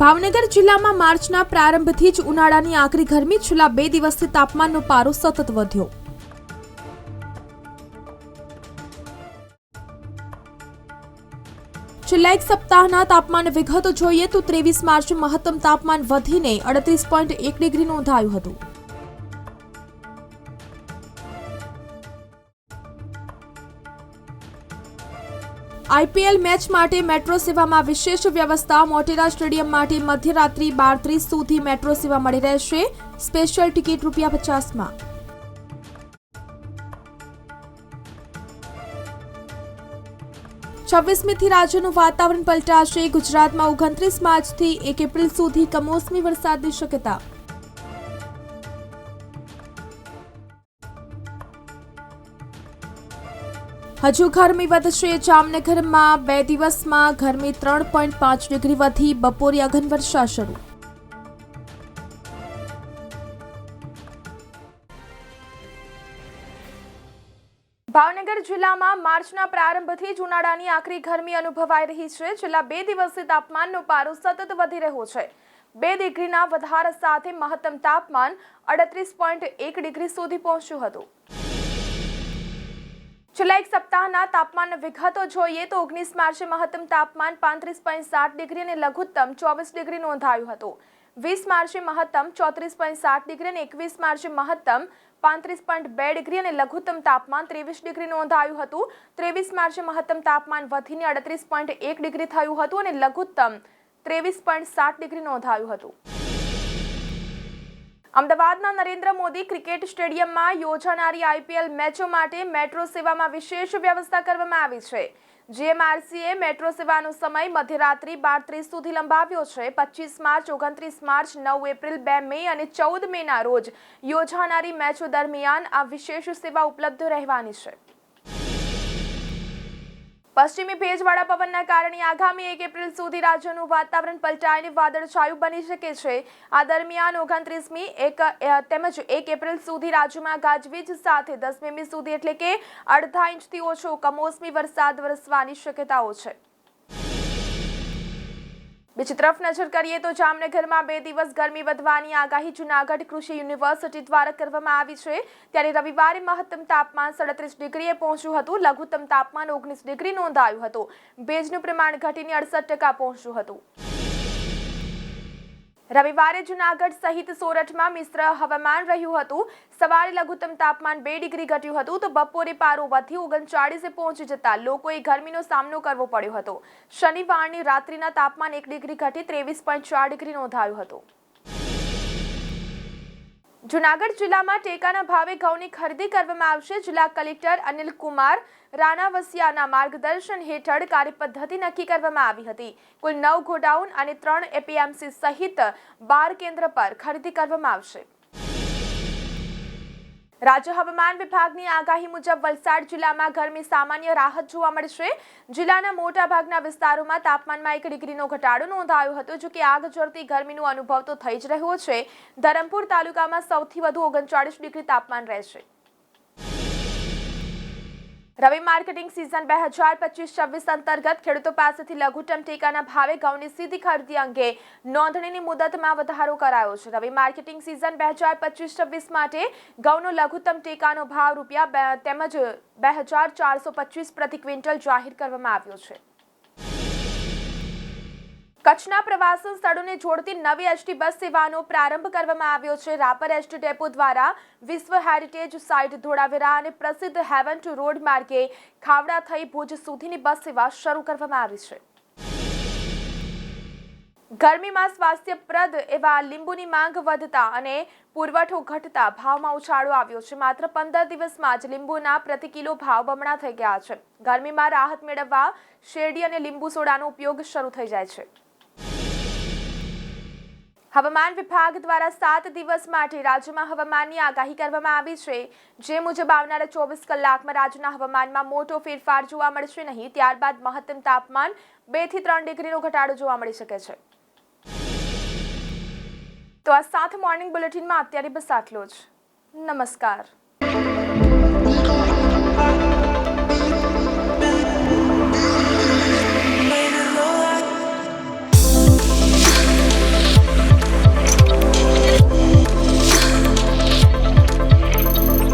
ભાવનગર જિલ્લામાં માર્ચના પ્રારંભથી જ ઉનાળાની આકરી ગરમી, છેલ્લા બે દિવસથી તાપમાનનો પારો સતત વધ્યો. છેલ્લા એક સપ્તાહના તાપમાન વિગતો જોઈએ તો ત્રેવીસ માર્ચે મહત્તમ તાપમાન વધીને અડત્રીસ પોઈન્ટ એક ડિગ્રી નોંધાયું હતું. આઈપીએલ મેચ માટે મેટ્રો સેવામાં વિશેષ વ્યવસ્થા. મોટેરા સ્ટેડિયમ માટે મધ્યરાત્રિ બાર ત્રીસ સુધી મેટ્રો સેવા મળી રહેશે. સ્પેશિયલ ટિકિટ રૂપિયા પચાસમાં. છવ્વીસમીથી રાજ્યનું વાતાવરણ પલટાશે. ગુજરાતમાં ઓગણત્રીસ માર્ચથી એક એપ્રિલ સુધી કમોસમી વરસાદની શક્યતા. હજુ ગરમી વધશે. જામનગરમાં બે દિવસમાં ગરમી ત્રણ પોઈન્ટ પાંચ ડિગ્રી વધી. બપોરે અઘન વર્ષા શરૂ. ભાવનગર જિલ્લામાં માર્ચના પ્રારંભથી જ ઉનાળાની આકરી ગરમી અનુભવાઈ રહી છે. છેલ્લા બે દિવસથી તાપમાનનો પારો સતત વધી રહ્યો છે. બે ડિગ્રીના વધારા સાથે મહત્તમ તાપમાન અડત્રીસ પોઈન્ટ એક ડિગ્રી સુધી પહોંચ્યું હતું. છેલ્લા એક સપ્તાહના તાપમાન વિગતો જોઈએ તો ઓગણીસ માર્ચે મહત્તમ તાપમાન પાંત્રીસ પોઈન્ટ સાત ડિગ્રી અને લઘુત્તમ ચોવીસ ડિગ્રી નોંધાયું હતું. વીસ માર્ચે મહત્તમ ચોત્રીસ પોઈન્ટ સાત ડિગ્રી અને એકવીસ માર્ચે મહત્તમ પાંત્રીસ પોઈન્ટ બે ડિગ્રી અને લઘુત્તમ તાપમાન ત્રેવીસ ડિગ્રી નોંધાયું હતું. ત્રેવીસ માર્ચે મહત્તમ તાપમાન વધીને અડત્રીસ પોઈન્ટ એક ડિગ્રી થયું હતું અને લઘુત્તમ ત્રેવીસ પોઈન્ટ સાત ડિગ્રી નોંધાયું હતું. અમદાવાદના નરેન્દ્ર મોદી ક્રિકેટ સ્ટેડિયમમાં યોજાનારી આઈપીએલ મેચો માટે મેટ્રો સેવામાં વિશેષ વ્યવસ્થા કરવામાં આવી છે. જીએમઆરસીએ મેટ્રો સેવાનો સમય મધ્યરાત્રિ બાર ત્રીસ સુધી લંબાવ્યો છે. પચીસ માર્ચ, ઓગણત્રીસ માર્ચ, નવ એપ્રિલ, બે મે અને ચૌદ મેના રોજ યોજાનારી મેચો દરમિયાન આ વિશેષ સેવા ઉપલબ્ધ રહેવાની છે. પશ્ચિમી ભેજવાળા પવનના કારણે આગામી એક એપ્રિલ સુધી રાજ્યનું વાતાવરણ પલટાઈને વાદળછાયું બની શકે છે. આ દરમિયાન ઓગણત્રીસમી એક તેમજ એક એપ્રિલ સુધી રાજ્યમાં ગાજવીજ સાથે દસ મી સુધી એટલે કે અડધા ઇંચથી ઓછો કમોસમી વરસાદ વરસવાની શક્યતાઓ છે. બીજી તરફ નજર કરીએ તો જામનગરમાં બે દિવસ ગરમી વધવાની આગાહી જુનાગઢ કૃષિ યુનિવર્સિટી દ્વારા કરવામાં આવી છે. ત્યારે રવિવારે મહત્તમ તાપમાન સડત્રીસ ડિગ્રીએ પહોંચ્યું હતું. લઘુત્તમ તાપમાન ઓગણીસ ડિગ્રી નોંધાયું હતું. ભેજનું પ્રમાણ ઘટીને અડસઠ ટકા પહોંચ્યું હતું. રવિવારે જુનાગઢ સહિત સોરઠમાં મિશ્ર હવામાન રહ્યું હતું. સવારે લઘુત્તમ તાપમાન બે ડિગ્રી ઘટ્યું હતું તો બપોરે પારો વધી ઓગણચાળીસે પહોંચી જતા લોકોએ ગરમીનો સામનો કરવો પડ્યો હતો. શનિવારની રાત્રિના તાપમાન એક ડિગ્રી ઘટી ત્રેવીસ પોઈન્ટ ચાર ડિગ્રી નોંધાયું હતું. જુનાગઢ જિલ્લામાં ટેકાના ભાવે ઘઉંની ખરીદી કરવામાં આવશે. જિલ્લા કલેક્ટર અનિલ કુમાર રાણાવસિયાના માર્ગદર્શન હેઠળ કાર્યપદ્ધતિ નક્કી કરવામાં આવી હતી. કુલ નવ ગોડાઉન અને ત્રણ એપીએમસી સહિત બાર કેન્દ્ર પર ખરીદી કરવામાં આવશે. રાજ્ય હવામાન વિભાગની આગાહી મુજબ વલસાડ જિલ્લામાં ગરમી સામાન્ય રાહત જોવા મળશે. જિલ્લાના મોટા ભાગના વિસ્તારોમાં તાપમાનમાં એક ડિગ્રીનો ઘટાડો નોંધાયો હતો, જો કે આગ ઝરતી ગરમીનો અનુભવ તો થઈ જ રહ્યો છે. ધરમપુર તાલુકામાં સૌથી વધુ ઓગણચાળીસ ડિગ્રી તાપમાન રહેશે. રવિ માર્કેટિંગ સિઝન બે હજાર પચીસ છવ્વીસ અંતર્ગત ખેડૂતો પાસેથી લઘુત્તમ ટેકાના ભાવે ઘઉંની સીધી ખરીદી અંગે નોંધણીની મુદતમાં વધારો કરાયો છે. રવિ માર્કેટિંગ સિઝન બે હજાર પચીસ છવ્વીસ માટે ઘઉંનો લઘુત્તમ ટેકાનો ભાવ રૂપિયા તેમજ બે હજાર ચારસો પચીસ પ્રતિ ક્વિન્ટલ જાહેર કરવામાં આવ્યો છે. કચ્છના પ્રવાસન સ્થળોને જોડતી નવી એસટી બસ સેવાનો પ્રારંભ કરવામાં આવ્યો છે. રાપર એસટી ડેપો દ્વારા વિશ્વ હેરિટેજ સાઇટ ધોળાવીરા અને પ્રસિદ્ધ હેવન ટુ રોડ માર્ગે ખાવડા થઈ ભુજ સુધીની બસ સેવા શરૂ કરવામાં આવી છે. ગરમીમાં સ્વાસ્થ્યપ્રદ એવા લીંબુની માંગ વધતા અને પુરવઠો ઘટતા ભાવમાં ઉછાળો આવ્યો છે. માત્ર પંદર દિવસમાં જ લીંબુના પ્રતિ કિલો ભાવ બમણા થઈ ગયા છે. ગરમીમાં રાહત મેળવવા શેરડી અને લીંબુ સોડાનો ઉપયોગ શરૂ થઈ જાય છે. હવામાન વિભાગ દ્વારા સાત દિવસ માટે રાજ્યમાં હવામાનની આગાહી કરવામાં આવી છે. જે મુજબ આવનારા ચોવીસ કલાકમાં રાજ્યના હવામાનમાં મોટો ફેરફાર જોવા મળશે નહીં. ત્યારબાદ મહત્તમ તાપમાન બેથી ત્રણ ડિગ્રીનો ઘટાડો જોવા મળી શકે છે. તો આ સાથે મોર્નિંગ બુલેટિનમાં અત્યારે બસ આટલો જ. નમસ્કાર.